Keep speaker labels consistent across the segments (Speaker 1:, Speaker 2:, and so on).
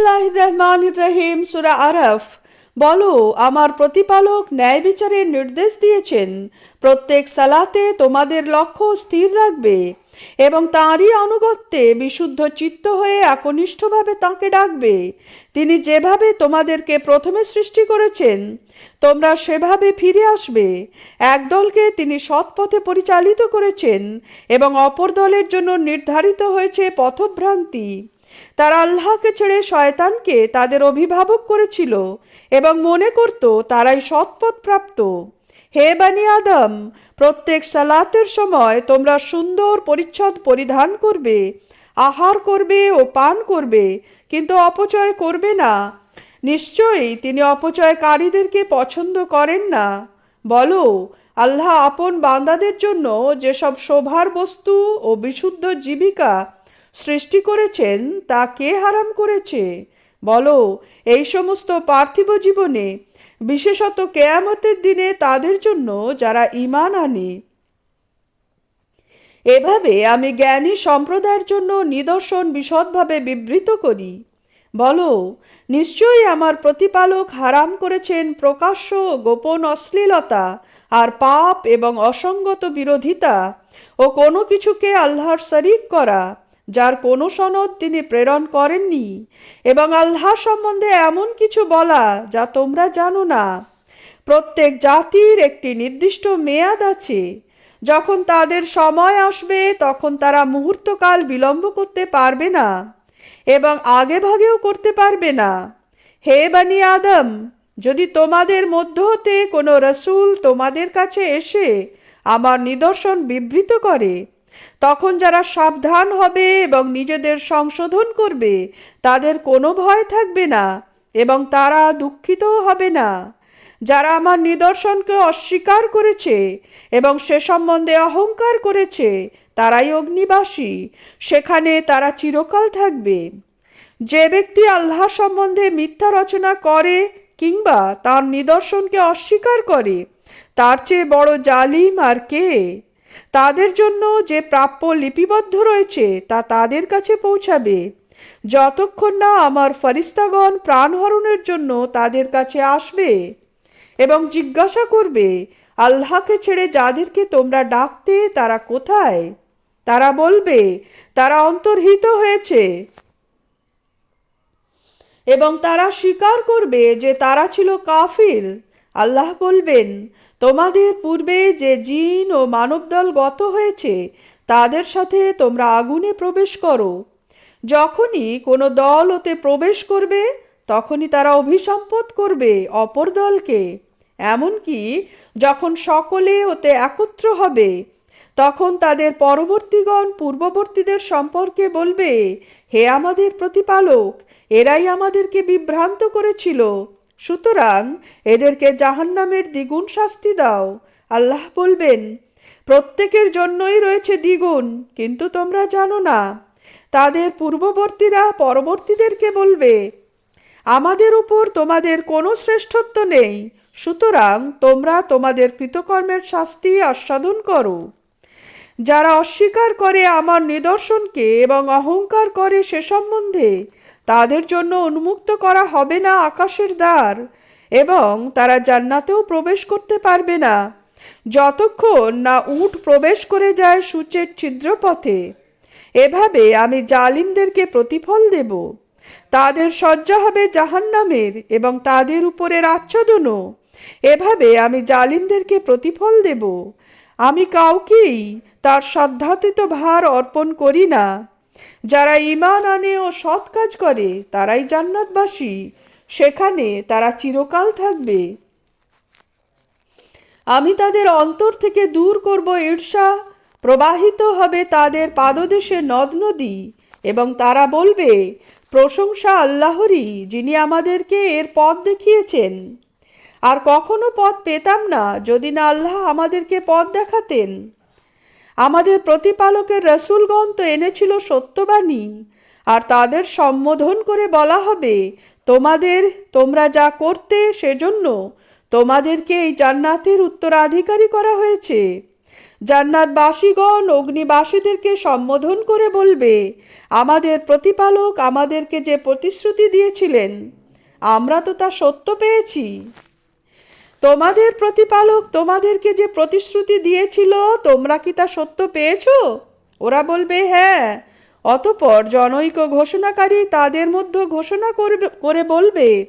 Speaker 1: বিসমিল্লাহ রহমান রহিম, সুরা আরফ। বলো, আমার প্রতিপালক ন্যায় বিচারের নির্দেশ দিয়েছেন। প্রত্যেক সালাতে তোমাদের লক্ষ্য স্থির রাখবে এবং তাঁরই আনুগত্যে বিশুদ্ধ চিত্ত হয়ে একনিষ্ঠভাবে তাঁকে ডাকবে। তিনি যেভাবে তোমাদেরকে প্রথমে সৃষ্টি করেছেন, তোমরা সেভাবে ফিরে আসবে। একদলকে তিনি সৎপথে পরিচালিত করেছেন এবং অপর দলের জন্য নির্ধারিত হয়েছে পথভ্রান্তি। তারা আল্লাহকে ছেড়ে শয়তানকে তাদের অভিভাবক করেছিল এবং মনে করত তারাই সৎপথ প্রাপ্ত। হে বানি আদম, প্রত্যেক সালাতের সময় তোমরা সুন্দর পরিচ্ছদ পরিধান করবে, আহার করবে ও পান করবে, কিন্তু অপচয় করবে না। নিশ্চয়ই তিনি অপচয়কারীদেরকে পছন্দ করেন না। বলো, আল্লাহ আপন বান্দাদের জন্য যেসব শোভার বস্তু ও বিশুদ্ধ জীবিকা সৃষ্টি করেছেন, তা কে হারাম করেছে? বলো, এই সমস্ত পার্থিব জীবনে, বিশেষত কেয়ামতের দিনে তাদের জন্য যারা ঈমান আনে। এভাবে আমি জ্ঞানী সম্প্রদায়ের জন্য নিদর্শন বিশদভাবে বিবৃত করি। বলো, নিশ্চয়ই আমার প্রতিপালক হারাম করেছেন প্রকাশ্য গোপন অশ্লীলতা আর পাপ এবং অসঙ্গত বিরোধিতা ও কোনো কিছুকে আল্লাহর শরিক করা। যার কোনো সনদ তিনি প্রেরণ করেননি। এবং আল্লাহ সম্বন্ধে এমন কিছু বলা যা তোমরা জানো না। প্রত্যেক জাতির একটি নির্দিষ্ট মেয়াদ আছে। যখন তাদের সময় আসবে, তখন তারা মুহূর্তকাল বিলম্ব করতে পারবে না এবং আগে ভাগেও করতে পারবে না। হে বানি আদম, যদি তোমাদের মধ্য হতে কোনো রসুল তোমাদের কাছে এসে আমার নিদর্শন বিবৃত করে তখন যারা সাবধান হবে এবং নিজেদের সংশোধন করবে, তাদের কোনো ভয় থাকবে না এবং তারা দুঃখিতও হবে না। যারা আমার নিদর্শনকে অস্বীকার করেছে এবং সে সম্বন্ধে অহংকার করেছে, তারাই অগ্নিবাসী। সেখানে তারা চিরকাল থাকবে। যে ব্যক্তি আল্লাহ সম্বন্ধে মিথ্যা রচনা করে কিংবা তার নিদর্শনকে অস্বীকার করে, তার চেয়ে বড় জালিম আর কে? তাদের জন্য যে প্রাপ্য লিপিবদ্ধ রয়েছে তা তাদের কাছে পৌঁছাবে। যতক্ষণ না আমার ফরিস্তাগণ প্রাণহরণের জন্য তাদের কাছে আসবে এবং জিজ্ঞাসা করবে, আল্লাহকে ছেড়ে যাদেরকে তোমরা ডাকতে তারা কোথায়? তারা বলবে, তারা অন্তর্হিত হয়েছে। এবং তারা স্বীকার করবে যে তারা ছিল কাফির। আল্লাহ বলবেন, তোমাদের পূর্বে যে জিন ও মানবদল গত হয়েছে, তাদের সাথে তোমরা আগুনে প্রবেশ করো। যখনই কোনো দল ওতে প্রবেশ করবে, তখনই তারা অভিসম্পদ করবে অপর দলকে। এমনকি যখন সকলে ওতে একত্র হবে, তখন তাদের পরবর্তীগণ পূর্ববর্তীদের সম্পর্কে বলবে, হে আমাদের প্রতিপালক, এরাই আমাদেরকে বিভ্রান্ত করেছিল। সুতরাং এদেরকে জাহান্নামের দ্বিগুণ শাস্তি দাও। আল্লাহ বলবেন, প্রত্যেকের জন্যই রয়েছে দ্বিগুণ, কিন্তু তোমরা জানো না। তাদের পূর্ববর্তীরা পরবর্তীদেরকে বলবে, আমাদের উপর তোমাদের কোনো শ্রেষ্ঠত্ব নেই, সুতরাং তোমরা তোমাদের কৃতকর্মের শাস্তি আস্বাদন করো। যারা অস্বীকার করে আমার নিদর্শনকে এবং অহংকার করে সে সম্বন্ধে তাদের জন্য উন্মুক্ত করা হবে না আকাশের দ্বার, এবং তারা জান্নাতেও প্রবেশ করতে পারবে না। যতক্ষণ না উট প্রবেশ করে যায় সূচের ছিদ্রপথে, এভাবে আমি জালিমদেরকে প্রতিফল দেব। তাদের শয্যা হবে জাহান্নামের এবং তাদের উপরের আচ্ছাদনও। এভাবে আমি জালিমদেরকে প্রতিফল দেব। আমি কাউকেই তার সাধ্যাতীত ভার অর্পণ করি না। যারা ইমান আনে ও সৎ কাজ করে, তারাই জান্নাতবাসী। সেখানে তারা চিরকাল থাকবে। আমি তাদের অন্তর থেকে দূর করব ঈর্ষা। প্রবাহিত হবে তাদের পাদদেশে নদ নদী এবং তারা বলবে, প্রশংসা আল্লাহরই, যিনি আমাদেরকে এর পথ দেখিয়েছেন। আর কখনো পথ পেতাম না যদি না আল্লাহ আমাদেরকে পথ দেখাতেন। আমাদের প্রতিপালকের রসুলগণ তো এনেছিল সত্যবাণী, আর তাদের সম্বোধন করে বলা হবে, তোমাদের, তোমরা যা করতে সেজন্য তোমাদেরকে এই জান্নাতের উত্তরাধিকারী করা হয়েছে। জান্নাতবাসীগণ, অগ্নিবাসীদেরকে সম্বোধন করে বলবে, আমাদের প্রতিপালক আমাদেরকে যে প্রতিশ্রুতি দিয়েছিলেন, আমরা তো তা সত্য পেয়েছি। তোমাদের প্রতিপালক তোমাদেরকে যে প্রতিশ্রুতি দিয়েছিল, তোমরা কি তা সত্য পেয়েছ? ওরা বলবে হ্যাঁ। অতপর জনৈক ঘোষণাকারী তাদের মধ্যে ঘোষণা করবে, করে বলবে,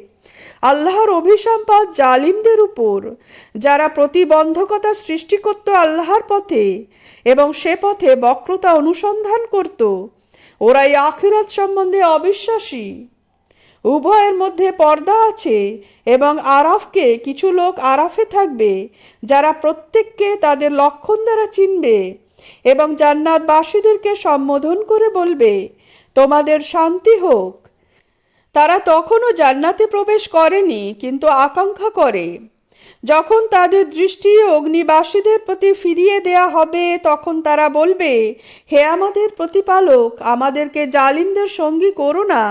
Speaker 1: আল্লাহর অভিসম্পাদ জালিমদের উপর। যারা প্রতিবন্ধকতা সৃষ্টি করত আল্লাহর পথে এবং সে পথে বক্রতা অনুসন্ধান করত, ওরাই আখিরাত সম্বন্ধে অবিশ্বাসী। উভয়ের মধ্যে পর্দা আছে এবং আরাফকে কিছু লোক আরাফে থাকবে, যারা প্রত্যেককে তাদের লক্ষণ দ্বারা চিনবে এবং জান্নাতবাসীদেরকে সম্বোধন করে বলবে, তোমাদের শান্তি হোক। তারা তখনও জান্নাতে প্রবেশ করেনি, কিন্তু আকাঙ্ক্ষা করে। যখন তাদের দৃষ্টি অগ্নিবাসীদের প্রতি ফিরিয়ে দেয়া হবে, তখন তারা বলবে, হে আমাদের প্রতিপালক, আমাদেরকে জালিমদের সঙ্গী করো না।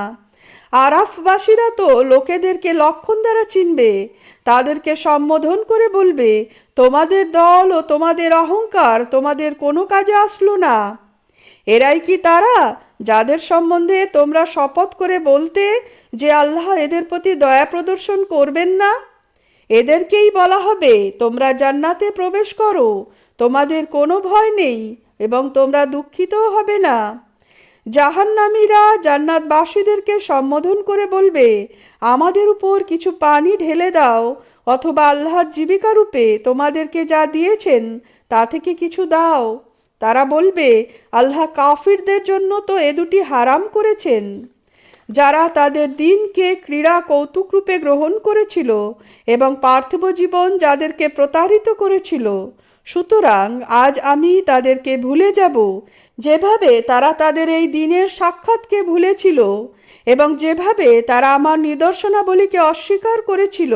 Speaker 1: আরাফবাসীরা তো লোকেদেরকে লক্ষণ দ্বারা চিনবে, তাদেরকে সম্বোধন করে বলবে, তোমাদের দল ও তোমাদের অহংকার তোমাদের কোনো কাজে আসলো না। এরাই কি তারা, যাদের সম্বন্ধে তোমরা শপথ করে বলতে যে আল্লাহ এদের প্রতি দয়া প্রদর্শন করবেন না? এদেরকেই বলা হবে, তোমরা জান্নাতে প্রবেশ করো, তোমাদের কোনো ভয় নেই এবং তোমরা দুঃখিতও হবে না। জাহান্নামীরা জান্নাতবাসীদেরকে সম্বোধন করে বলবে, আমাদের উপর কিছু পানি ঢেলে দাও, অথবা আল্লাহর জীবিকা রূপে তোমাদেরকে যা দিয়েছেন, তা থেকে কিছু দাও। তারা বলবে, আল্লাহ কাফিরদের জন্য তো এ দুটি হারাম করেছেন। যারা তাদের দিনকে ক্রীড়া কৌতুকরূপে গ্রহণ করেছিল এবং পার্থিব জীবন যাদেরকে প্রতারিত করেছিল। সুতরাং আজ আমি তাদেরকে ভুলে যাব। যেভাবে তারা তাদের এই দিনের সাক্ষাৎকে ভুলেছিল এবং যেভাবে তারা আমার নিদর্শনাবলীকে অস্বীকার করেছিল।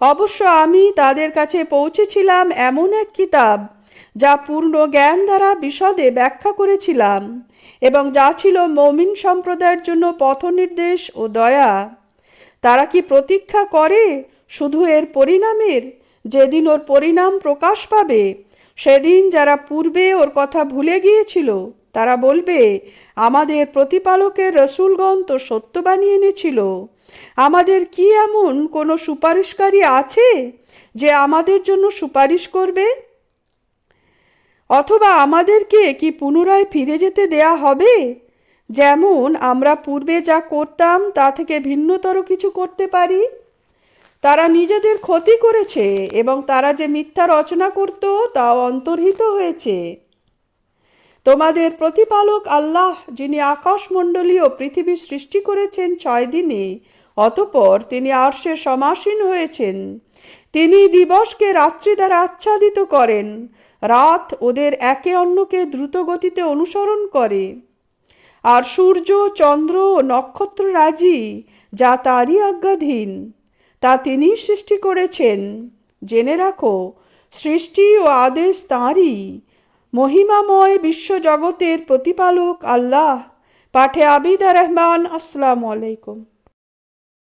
Speaker 1: অবশ্য আমি তাদের কাছে পৌঁছেছিলাম এমন এক কিতাব যা পূর্ণ জ্ঞান দ্বারা বিশদে ব্যাখ্যা করেছিলাম এবং যা ছিল মমিন সম্প্রদায়ের জন্য পথনির্দেশ ও দয়া। তারা কি প্রতীক্ষা করে শুধু এর পরিণামের? যেদিন ওর পরিণাম প্রকাশ পাবে, সেদিন যারা পূর্বে ওর কথা ভুলে গিয়েছিল, তারা বলবে, আমাদের প্রতিপালকের রসুলগণ তো সত্য বানিয়ে এনেছিল। আমাদের কি এমন কোনো সুপারিশকারী আছে যে আমাদের জন্য সুপারিশ করবে? অথবা আমাদেরকে কি পুনরায় ফিরে যেতে দেয়া হবে? যেমন আমরা পূর্বে যা করতাম তা থেকে ভিন্নতর কিছু করতে পারি। তারা নিজেদের ক্ষতি করেছে এবং তারা যে মিথ্যা রচনা করত তাও অন্তর্হিত হয়েছে। তোমাদের প্রতিপালক আল্লাহ, যিনি আকাশমণ্ডলীয় পৃথিবী সৃষ্টি করেছেন ছয় দিনে, অতপর তিনি আর্শে সমাসীন হয়েছেন। তিনি দিবসকে রাত্রি দ্বারা আচ্ছাদিত করেন। রাত ওদের একে অন্যকে দ্রুত গতিতে অনুসরণ করে। আর সূর্য, চন্দ্র ও নক্ষত্র রাজি, যা তারই আজ্ঞাধীন। তা তিনি সৃষ্টি করেছেন। জেনে রাখো, সৃষ্টি ও আদেশ তাঁরই। মহিমাময় বিশ্বজগতের প্রতিপালক আল্লাহ। পাঠে আবিদা রহমান, আসসালামু আলাইকুম।